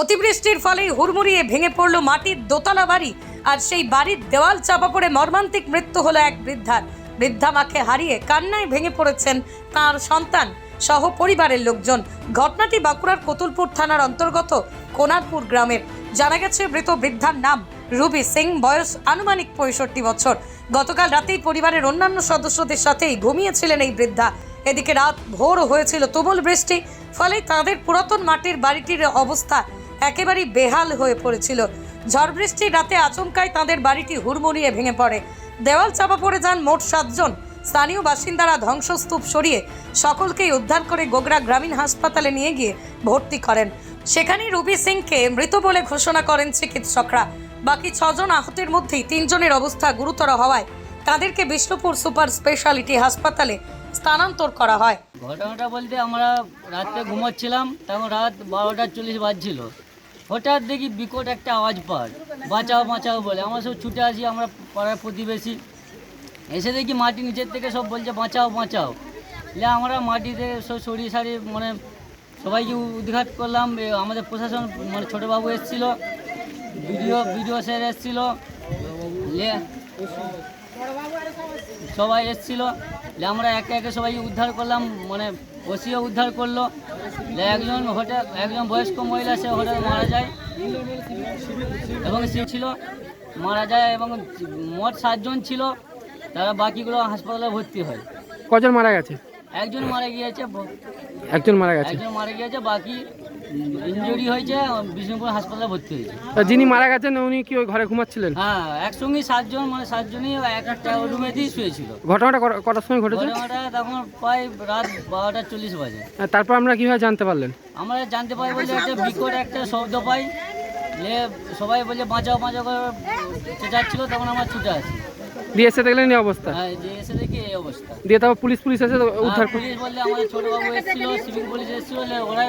অতিবৃষ্টির ফলেই হুড়মুড়িয়ে ভেঙে পড়ল মাটির দোতলা বাড়ি। আর সেই বাড়ির দেওয়াল চাপা পড়ে মর্মান্তিক মৃত্যু হলো এক বৃদ্ধার। বৃদ্ধা মাকে হারিয়ে কান্নায় ভেঙে পড়েছেন তার সন্তান সহ পরিবারের লোকজন। ঘটনাটি বাঁকুড়ার কতুলপুর থানার অন্তর্গত কোনারপুর গ্রামের। জানা গেছে, মৃত বৃদ্ধার নাম রুবি সিং, বয়স আনুমানিক পঁয়ষট্টি বছর। গতকাল রাতেই পরিবারের অন্যান্য সদস্যদের সাথেই ঘুমিয়েছিলেন এই বৃদ্ধা। এদিকে রাত ভোর হয়েছিল তুমুল বৃষ্টি, ফলে তাদের পুরাতন মাটির বাড়িটির অবস্থা একেবারেই বেহাল হয়ে পড়েছিল। ঝড় বৃষ্টির রাতে আচমকায় তাদের বাড়িটি হুড়মুড়িয়ে ভেঙে পড়ে। দেওয়াল চাপা পড়ে যান মোট সাতজন। স্থানীয় বাসিন্দারা ধ্বংসস্তূপ সরিয়ে সকলকেই উদ্ধার করে গোগরা গ্রামীণ হাসপাতালে নিয়ে গিয়ে ভর্তি করেন। সেখানেই রুবি সিংকে মৃত বলে ঘোষণা করেন চিকিৎসকরা। বাকি ছজন আহতের মধ্যেই তিনজনের অবস্থা গুরুতর হওয়ায় তাদেরকে বিষ্ণুপুর সুপার স্পেশালিটি হাসপাতালে স্থানান্তর করা হয়। ঘটনাটা বলতে আমরা রাত্রে ঘুমোচ্ছিলাম, তখন রাত বারোটা চল্লিশ বাজছিল। হঠাৎ দেখি বিকট একটা আওয়াজ পার বাঁচাও বাঁচাও বলে। আমরা সব ছুটে আসি, আমরা পাড়ার প্রতিবেশী। এসে দেখি মাটি নিচের থেকে সব বলছে, বাঁচাও বাঁচাও। লে আমরা মাটিতে সব সরিয়ে সারিয়ে মানে সবাইকে উদ্ঘাট করলাম। আমাদের প্রশাসন মানে ছোটোবাবু এসেছিল, বিডিও বিডিও স্যার এসেছিল সবাই এসেছিল। আমরা একে একে সবাই উদ্ধার করলাম মানে ওসিও উদ্ধার করল। একজন হঠাৎ একজন বয়স্ক মহিলা সে হঠাৎ মারা যায়। এবং সে ছিল মারা যায় এবং মোট সাতজন ছিল তারা বাকিগুলো হাসপাতালে ভর্তি হয়। কজন মারা গেছে? একজন মারা গিয়েছে একজন মারা গেছে। একজন মারা গিয়েছে বাকি ইনজুরি হয়েছে বিষ্ণুপুর হাসপাতালে ভর্তি হয়েছে। যিনি মারা গেছেন উনি কি ওই ঘরে ঘুমাচ্ছিলেন? হ্যাঁ একসঙ্গে সাতজন মানে সাতজনই এক একটা রুমেতেই শুয়েছিল। ঘটনাটা কটা- কটার সময় ঘটেছে? ঘটনাটা তখন প্রায় রাত বারোটা চল্লিশ বাজে। তারপর আমরা কীভাবে জানতে পারলেন? আমরা জানতে পারি বলে একটা বিকট একটা শব্দ পাই যে সবাই বলে বাঁচাও বাঁচাও করে। চেঁচাচ্ছিল তখন আমরা ছুটে আসি। দিয়ে এসে দেখলেন এই অবস্থা? হ্যাঁ যে এসে দেখি এই অবস্থা। দিয়ে তারপর পুলিশ পুলিশ এসে উদ্ধার পুলিশ বললে আমাদের ছোটবাবু এসেছিল সিভিক পুলিশ এসেছিল ওরাই